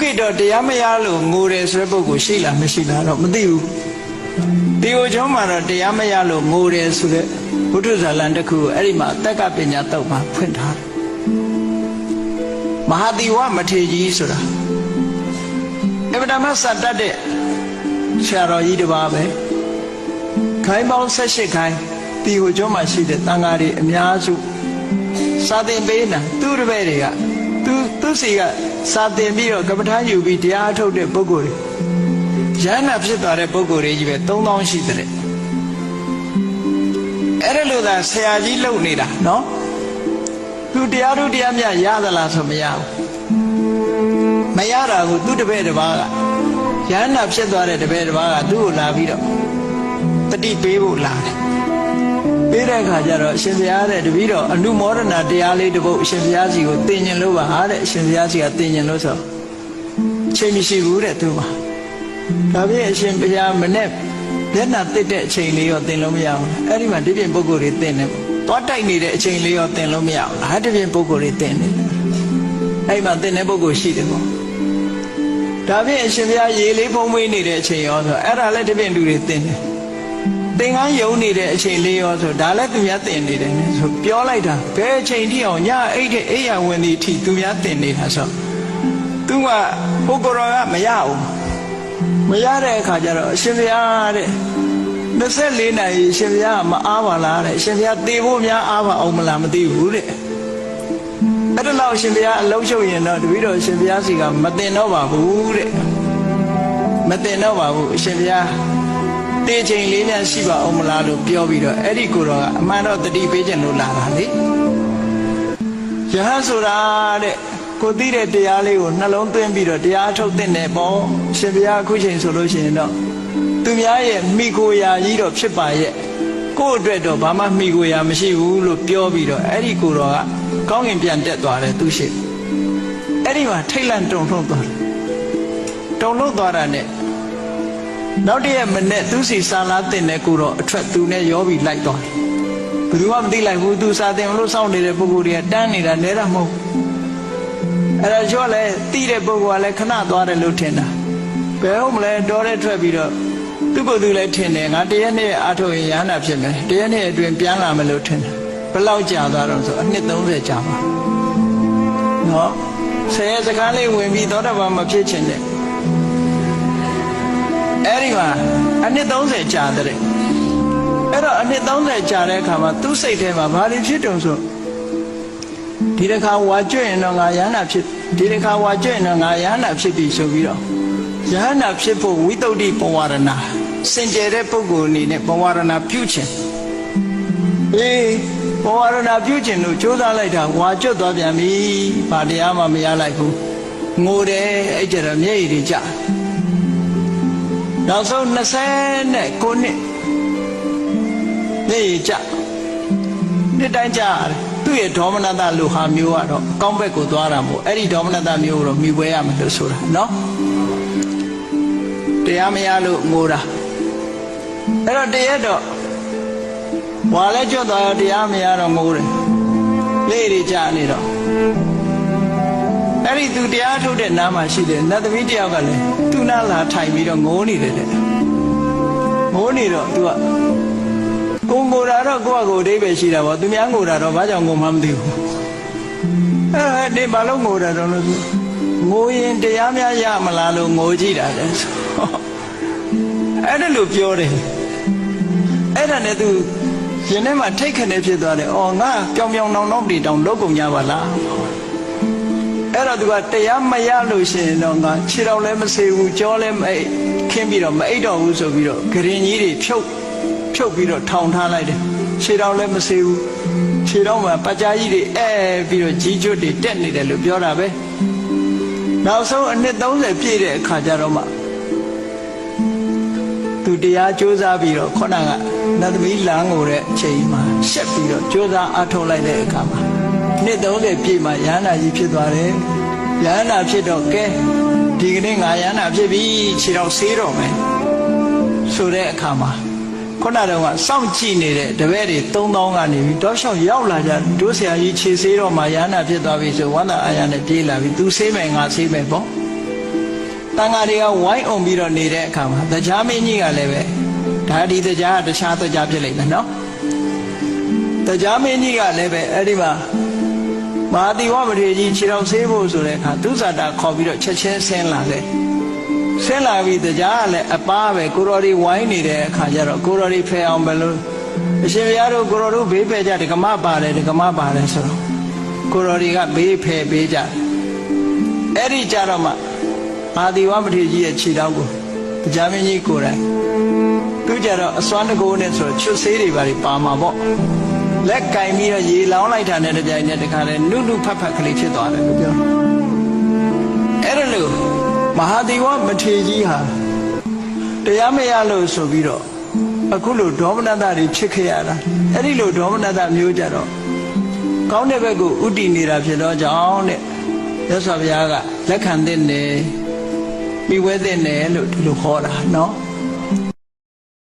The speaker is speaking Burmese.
ခေတ်တော့တရားမရလို့ငိုတယ်ဆိုတဲ့ပုဂ္ဂိုလ်ရှိလားမရှိလားတော့မသိဘူးဒီကိုကျောင်းမှာတော့တရားမရလို့ငိုတယ်ဆိုတဲ့ဘုဒ္ဓဇာလံတစ်ခုကိုအဲ့ဒီမှာတက္ကပညာတော့မှာဖွင့်ထားတယ်မဟာတိဝမထေကြီးဆိုတာအဗ္ဗဓမ္မစတတ်တဲ့ဆရာတော်ကြီးတစ်ပါးပဲခိုင်းပေါင်း78ခိုင်းဒီကိုကျောင်းမှာရှိတဲ့တန်ဃာတွေအများစုစာသင်ပေးတာသူ့တပည့်တွေက သူသူစီကစာသင်ပြီးတော့ကပ္ပထာယူပြီးတရားအထုတ်တဲ့ပုဂ္ဂိုလ်တွေရဟန္တာဖြစ်သွားတဲ့ပုဂ္ဂိုလ်တွေကြီးပဲ3000ရှိတဲ့အဲ့ဒါလို့သာဆရာကြီးလုံနေတာနော်သူတရားတို့တရားမြတ်ရသလားဆိုမရဘူးမရတာကိုသူတပည့်တစ်ပါးကရဟန္တာဖြစ်သွားတဲ့တပည့်တစ်ပါးကသူ့ကိုလာပြီးတော့တတိပေးဖို့လာတယ် ပေးတဲ့အခါကျတော့အရှင်ဘုရားတဲ့တပည့်တော်အနုမောဒနာတရားလေးတစ်ပုဒ်အရှင်ဘုရားစီကိုသင်ញင်လို့ပါဟာတဲ့အရှင်ဘုရားစီကသင်ញင်လို့ဆိုချိန်မရှိဘူးတဲ့သူပါဒါပြင်အရှင်ဘုရားမနဲ့မျက်နှာတစ်တဲ့အချိန်လေးရောသင်လို့မရဘူးအဲ့ဒီမှာဒီပြင်ပုဂ္ဂိုလ်တွေသင်တယ်သွားတိုက်နေတဲ့အချိန်လေးရောသင်လို့မရဘူးဟာဒီပြင်ပုဂ္ဂိုလ်တွေသင်တယ်အဲ့ဒီမှာသင်တဲ့ပုဂ္ဂိုလ်ရှိတယ်ပေါ့ဒါပြင်အရှင်ဘုရားရေလေးဖုံးမွေးနေတဲ့အချိန်ရောဆိုအဲ့ဒါလည်းဒီပြင်လူတွေသင်တယ် သင်္ကန်းယုံနေတဲ့အချိန်လေးရောဆိုဒါလည်းသူများသင်နေတယ်ဆိုပြောလိုက်တာဘယ်အချိန်ထိအောင်ညအိတ်တဲ့အိယာဝင်ဒီထိသူများသင်နေတာဆိုသူကပုဂ္ဂိုလ်တော်ကမရဘူးမရတဲ့အခါကျတော့အရှင်ဘုရားတဲ့24နာရီအရှင်ဘုရားကမအားပါလားတဲ့အရှင်ဘုရားသေဖို့များအားပါအောင်မလားမသိဘူးတဲ့အဲ့ဒါလောက်အရှင်ဘုရားအလုံးချုပ်ရင်တော့တပည့်တော်အရှင်ဘုရားစီကမတင်တော့ပါဘူးတဲ့မတင်တော့ပါဘူးအရှင်ဘုရား တေချိန်လေးများရှိပါအောင်မလားလို့ပြောပြီးတော့အဲ့ဒီကိုယ်တော်ကအမှန်တော့တတိပေးခြင်းလို့လာတာလေယဟန်ဆိုတာတဲ့ကိုသိတဲ့တရားလေးကိုနှလုံးသွင်းပြီးတော့တရားထုတ်တဲ့နေပေါ့ရှင်ဘုရားအခုချိန်ဆိုလို့ရှိရင်တော့သူများရဲ့မိကိုရာကြီးတော့ဖြစ်ပါရဲ့ကိုယ့်အတွက်တော့ဘာမှမိကိုရာမရှိဘူးလို့ပြောပြီးတော့အဲ့ဒီကိုယ်တော်ကကောင်းကင်ပြန်တက်သွားတယ်သူရှိအဲ့ဒီမှာထိတ်လန့်တုန်လှုပ်သွားတယ်တုန်လှုပ်သွားတာနဲ့ နောက်တည့်ရက်မနေ့သူစီစာလာတင်တဲ့ကိုတော့အထွက်သူနဲ့ရောပြီးလိုက်သွားတယ်ဘယ်သူမှမသိလိုက်ဘူးသူစာတင်လို့စောင့်နေတဲ့ပုဂ္ဂိုလ်တွေကတန်းနေတာနဲတာမဟုတ်အဲ့ဒါကျော်လဲတိတဲ့ပုဂ္ဂိုလ်ကလည်းခဏသွားတယ်လို့ထင်တာဘယ်ဟုတ်မလဲတော်တဲ့ထွက်ပြီးတော့သူ့ကိုယ်သူလည်းထင်တယ်ငါတရက်နဲ့အာထုတ်ရင်ရဟန္တာဖြစ်မယ်တရက်နဲ့အတွင်းပြန်လာမယ်လို့ထင်တယ်ဘယ်လောက်ကြာသွားတော့ဆိုအနှစ်30ကြာပါနော်ဆယ်ရက်စကားလေးဝင်ပြီးသောတာပန်မဖြစ်ချင်တဲ့ အဲ့ဒီမှာအနှစ်30ကြာတဲ့အဲ့တော့အနှစ်30ကြာတဲ့အခါမှာသူ့စိတ်ထဲမှာဘာတွေဖြစ်တုံဆိုဒီတစ်ခါဝါကျွတ်ရင်တော့ငါရဟန္တာဖြစ်ဒီတစ်ခါဝါကျွတ်ရင်တော့ငါရဟန္တာဖြစ်ပြီဆိုပြီးတော့ယဟန္တာဖြစ်ဖို့ဝိတုဒ္ဓိပဝရဏစင်ကြယ်တဲ့ပုဂ္ဂိုလ်အနေနဲ့ပဝရဏပြုခြင်းအေးပဝရဏပြုခြင်းလို့ကြိုးစားလိုက်တာဝါကျွတ်သွားပြန်ပြီဘာတရားမှမရလိုက်ဘူးငိုတယ်အဲ့ကြတော့မျက်ရည်တွေကျ နောက်ဆုံး29နှစ်မျက်ရည်ကျနှစ်တိုင်းကျရတယ်သူ့ရဲ့ဒေါမနတလူဟာမျိုးကတော့အကောင်းဘက်ကိုသွားတာမို့အဲ့ဒီဒေါမနတမျိုးကိုတော့မိပွဲရမယ်လို့ဆိုတာနော်တရားမရလို့ငိုတာအဲ့တော့တရက်တော့ဝါလဲကျွတ်သွားတရားမရတော့ငိုတယ်လေးတွေကြာနေတော့ အဲ့ဒီသူတရားထုတ်တဲ့နားမှာရှိတယ်နတ်သမီးတယောက်ကလည်းသူ့နားလာထိုင်ပြီးတော့ငိုနေတယ်တဲ့ငိုနေတော့သူကကိုငိုတာတော့ကိုယ့်အကိုအဓိပ္ပာယ်ရှိတာပေါ့သူများငိုတာတော့ဘာကြောင့်ငိုမှမသိဘူးအဲ့ဒီဘာလို့ငိုတာတော့လို့ငိုရင်တရားများရမလားလို့ငိုကြည့်တာလေအဲ့ဒါလို့ပြောတယ်အဲ့ဒါနဲ့သူရင်ထဲမှာထိတ်ခနဲ့ဖြစ်သွားတယ်။အော်ငါပြောင်ပြောင်နောင်နောင်တီတောင်လုတ်ကုန်ကြပါလား။ အဲ့တော့သူကတရားမရလို့ရှိရင်တော့ငါခြေတော်လည်းမဆေးဘူးကြောလည်းမအိတ်ခင်းပြီးတော့မအိတ်တော့ဘူးဆိုပြီးတော့ဂရင်ကြီးတွေဖြုတ်ဖြုတ်ပြီးတော့ထောင်ထားလိုက်တယ်ခြေတော်လည်းမဆေးဘူးခြေတော်မှာပကြာကြီးတွေအဲပြီးတော့ကြီးကျွတ်တွေတက်နေတယ်လို့ပြောတာပဲနောက်ဆုံးအနှစ်30ပြည့်တဲ့အခါကျတော့မှသူတရားကြိုးစားပြီးတော့ခေါဏကနတ်သမီးလမ်းကိုတဲ့အချိန်မှာရှက်ပြီးတော့ကြိုးစားအထောက်လိုက်တဲ့အခါမှာ နှစ်30ပြည့်မှာရဟန္တာကြီးဖြစ်သွားတယ်ရဟန္တာဖြစ်တော့ကဲဒီကနေ့ငါရဟန္တာဖြစ်ပြီခြေတော်ဆေးတော့မယ်ဆိုတဲ့အခါမှာခုနတော့ကစောင့်ကြည့်နေတဲ့တပည့်တွေ3000ကနေပြီးတောက်လျှောက်ရောက်လာကြဒုဆရာကြီးခြေဆေးတော့မှရဟန္တာဖြစ်သွားပြီဆိုဝန္တာအာရနဲ့ပြေးလာပြီသူဆေးမယ်ငါဆေးမယ်ပေါ့တန်ဃာတွေကဝိုင်းအောင်ပြီးတော့နေတဲ့အခါမှာတရားမင်းကြီးကလည်းပဲဒါဒီတရားကတခြားတရားဖြစ်လိမ့်မယ်နော်တရားမင်းကြီးကလည်းပဲအဲ့ဒီမှာ မဟာတိဝမထေရကြီးခြေတော်ဆေးဖို့ဆိုတဲ့အခါသူဇာတာခေါ်ပြီးတော့ချက်ချင်းဆင်းလာတယ်ဆင်းလာပြီးတရားကလည်းအပားပဲကိုတော်ဒီဝိုင်းနေတဲ့အခါကျတော့ကိုတော်ဒီဖယ်အောင်ဘယ်လိုအရှင်ဘုရားတို့ကိုတော်တို့ဘေးဖယ်ကြဒကမပါတယ်ဒကမပါတယ်ဆိုတော့ကိုတော်တွေကဘေးဖယ်ပေးကြတယ်အဲ့ဒီကြတော့မှအာဒီဝမထေရကြီးရဲ့ခြေတော်ကိုတရားမင်းကြီးကိုယ်တိုင်သူကြတော့အစွမ်းတကိုးနဲ့ဆိုတော့ချွတ်ဆေးတွေပါပါမှာပေါ့ လက်ကင်ပြီးတော့ရေလောင်းလိုက်တာနဲ့တပြိုင်နက်တခါလဲနုနုဖတ်ဖတ်ကလေးဖြစ်သွားတယ်လို့ပြောအဲ့ဒါလို့မဟာဒီဝမထေရကြီးဟာတရားမရလို့ဆိုပြီးတော့အခုလိုဒေါမနတတွေဖြစ်ခဲ့ရတာအဲ့ဒီလိုဒေါမနတမျိုးကြတော့ကောင်းတဲ့ဘက်ကိုဥတည်နေတာဖြစ်တော့ကြောင်းတဲ့ရသော်ဘုရားကလက်ခံတဲ့တယ်ပြီးဝဲတဲ့တယ်လို့ဒီလိုခေါ်တာနော်